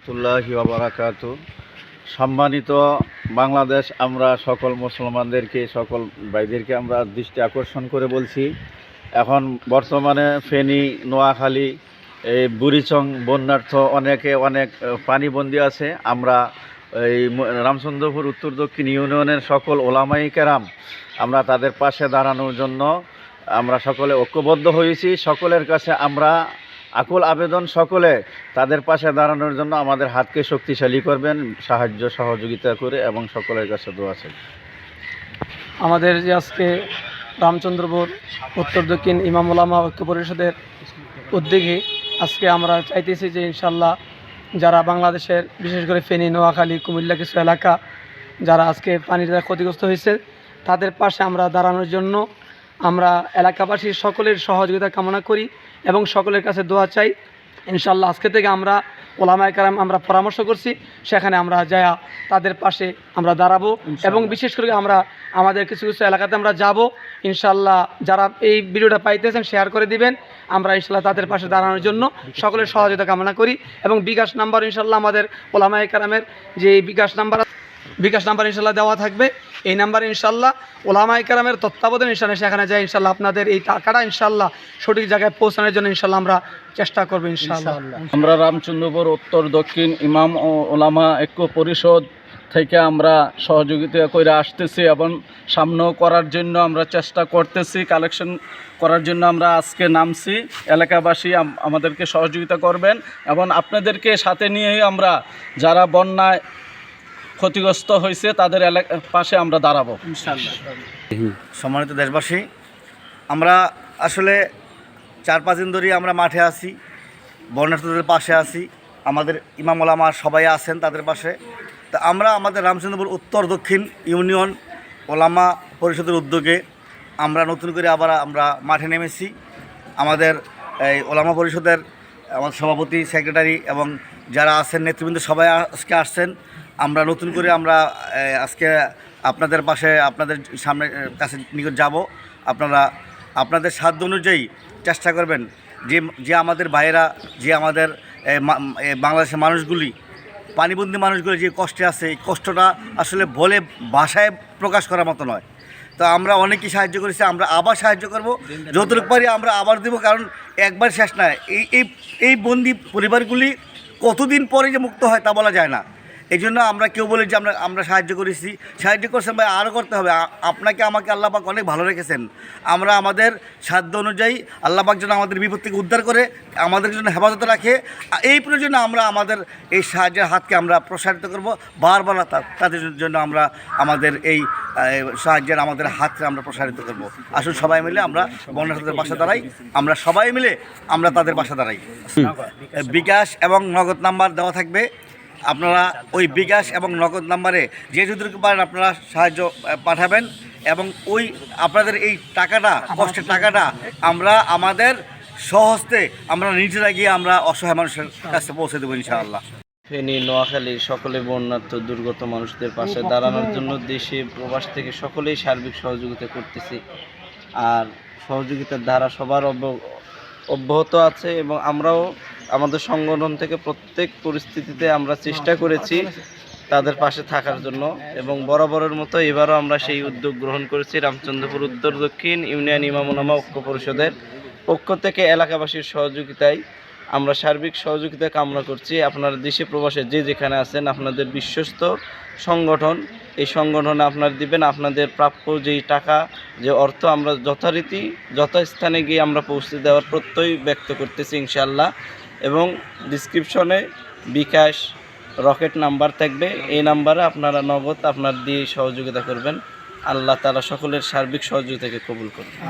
রহমতুল্লাহি বারাকাতু সম্মানিত বাংলাদেশ, আমরা সকল মুসলমানদেরকে, সকল ভাইদেরকে আমরা দৃষ্টি আকর্ষণ করে বলছি। এখন বর্তমানে ফেনী, নোয়াখালী, এই বুড়িচং বন্যার্থ অনেকে অনেক পানিবন্দী আছে। আমরা এই রামচন্দ্রপুর, উত্তর দক্ষিণ ইউনিয়নের সকল ওলামাই কেরাম, আমরা তাদের পাশে দাঁড়ানোর জন্য আমরা সকলে ঐক্যবদ্ধ হয়েছি। সকলের কাছে আমরা আকুল আবেদন সকলে তাদের পাশে দাঁড়ানোর জন্য আমাদের হাতকে শক্তিশালী করবেন, সাহায্য সহযোগিতা করে এবং সকলের কাছে দোয়া চাই। আমাদের যে আজকে রামচন্দ্রপুর, উত্তর দক্ষিণ ইমাম ওলামা ঐক্য পরিষদের উদ্যোগে আজকে আমরা চাইতেছি যে ইনশাল্লাহ যারা বাংলাদেশের, বিশেষ করে ফেনী, নোয়াখালী, কুমিল্লা কিছু এলাকা যারা আজকে পানির দ্বারা ক্ষতিগ্রস্ত হয়েছে, তাদের পাশে আমরা দাঁড়ানোর জন্য আমরা এলাকাবাসীর সকলের সহযোগিতা কামনা করি এবং সকলের কাছে দোয়া চাই। ইনশাল্লাহ আজকে থেকে আমরা ওলামায় কারাম আমরা পরামর্শ করছি সেখানে আমরা যায়া তাদের পাশে আমরা দাঁড়াবো এবং বিশেষ করে আমরা আমাদের কিছু কিছু এলাকাতে আমরা যাব। ইনশাল্লাহ যারা এই ভিডিওটা পাইতেছেন শেয়ার করে দিবেন। আমরা ইনশাল্লাহ তাদের পাশে দাঁড়ানোর জন্য সকলের সহযোগিতা কামনা করি এবং বিকাশ নাম্বার ইনশাল্লাহ আমাদের ওলামায় কারামের যে বিকাশ নাম্বার বিকাশ নাম্বার ইনশাল্লাহ দেওয়া থাকবে। এই নাম্বারে ইনশাল্লাহ ওলামাই কারামের তত্ত্বাবধানে ইনশাল্লাহ সেখানে যাই ইনশাল্লাহ আপনাদের এই টাকাটা ইনশাল্লাহ সঠিক জায়গায় পৌঁছানোর জন্য ইনশাল্লাহ আমরা চেষ্টা করব ইনশাল্লাহ আমরা রামচন্দ্রপুর উত্তর দক্ষিণ ইমাম ও ওলামা ঐক্য পরিষদ থেকে আমরা সহযোগিতা করে আসতেছি এবং সামনেও করার জন্য আমরা চেষ্টা করতেছি, কালেকশন করার জন্য আমরা আজকে নামছি। এলাকাবাসী আমাদেরকে সহযোগিতা করবেন এবং আপনাদেরকে সাথে নিয়েই আমরা যারা বন্যায় ক্ষতিগ্রস্ত হয়েছে তাদের পাশে আমরা দাঁড়াবো। সম্মানিত দেশবাসী আমরা আসলে চার পাঁচ দিন ধরেই আমরা মাঠে আছি বর্ণার্থীদের পাশে আছি আমাদের ইমাম ওলামা সবাই আছেন তাদের পাশে। তা আমরা আমাদের রামচন্দ্রপুর উত্তর দক্ষিণ ইউনিয়ন ওলামা পরিষদের উদ্যোগে আমরা নতুন করে আবার আমরা মাঠে নেমেছি। আমাদের এই ওলামা পরিষদের আমাদের সভাপতি সেক্রেটারি এবং যারা আছেন নেতৃবৃন্দ সবাই আজকে আসছেন। আমরা নতুন করে আমরা আজকে আপনাদের পাশে, আপনাদের সামনে কাছে নিকট যাব। আপনারা, আপনাদের সাধ্য অনুযায়ী চেষ্টা করবেন যে যে আমাদের ভাইয়েরা, যে আমাদের বাংলাদেশের মানুষগুলি, পানিবন্দী মানুষগুলি যে কষ্টে আছে, এই কষ্টটা আসলে বলে ভাষায় প্রকাশ করার মতো নয়। তো আমরা অনেকেই সাহায্য করেছি, আমরা আবার সাহায্য করব। যতটুকু পারি আমরা আবার দেবো, কারণ একবার শেষ নয়। এই এই বন্দি পরিবারগুলি কতদিন পরে যে মুক্ত হয় তা বলা যায় না। এই জন্য আমরা কেউ বলি যে আমরা আমরা সাহায্য করেছি। সাহায্য করছেন ভাই আরও করতে হবে। আপনাকে আমাকে আল্লাপাক অনেক ভালো রেখেছেন। আমরা আমাদের সাধ্য অনুযায়ী আল্লাপাক যেন আমাদের বিপদ থেকে উদ্ধার করে আমাদের জন্য হেফাজতে রাখে। এই প্রয়োজনে আমরা আমাদের এই সাহায্যের হাতকে আমরা প্রসারিত করব। বারবার তাদের জন্য আমরা আমাদের এই সাহায্যের আমাদের হাতকে আমরা প্রসারিত করব। আসুন সবাই মিলে আমরা বন্যার্থীদের পাশে দাঁড়াই। আমরা সবাই মিলে আমরা তাদের বাসা দাঁড়াই। বিকাশ এবং নগদ নাম্বার দেওয়া থাকবে। আপনারা ওই বিকাশ এবং নগদ নাম্বারে যে যতটুকু পারেন আপনারা সাহায্য পাঠাবেন এবং ওই আপনাদের এই টাকাটা, কষ্টের টাকাটা আমরা আমাদের সহস্তে আমরা নিজেরা গিয়ে আমরা অসহায় মানুষের কাছে পৌঁছে দেবো ইনশাআল্লাহ। ফেনী, নোয়াখালী, সকলে বন্যার্থ, দুর্গত মানুষদের পাশে দাঁড়ানোর জন্য দেশে প্রবাস থেকে সকলেই সার্বিক সহযোগিতা করতেছি। আর সহযোগিতার ধারা সবার অব্য- অব্যাহত আছে এবং আমরাও আমাদের সংগঠন থেকে প্রত্যেক পরিস্থিতিতে আমরা চেষ্টা করেছি তাদের পাশে থাকার জন্য এবং বরাবরের মতো এবারও আমরা সেই উদ্যোগ গ্রহণ করেছি রামচন্দ্রপুর উত্তর দক্ষিণ ইউনিয়ন ইমামুনামা ঐক্য পরিষদের পক্ষ থেকে এলাকাবাসীর সহযোগিতায় আমরা সার্বিক সহযোগিতা কামনা করছি। আপনারা দেশে প্রবাসে যে যেখানে আছেন, আপনাদের বিশ্বস্ত সংগঠন, এই সংগঠনে আপনারা দিবেন, আপনাদের প্রাপ্য যেই টাকা, যে অর্থ আমরা যথারীতি, যথাস্থানে গিয়ে আমরা পৌঁছে দেওয়ার প্রত্যয় ব্যক্ত করতেছি ইনশাল্লাহ এবং ডিসক্রিপশনে বিকাশ রকেট নাম্বার থাকবে। এই নাম্বারে আপনারা নগদ আপনার দিয়ে সহযোগিতা করবেন। আল্লাহ তালা সকলের সার্বিক সহযোগিতাকে কবুল করবেন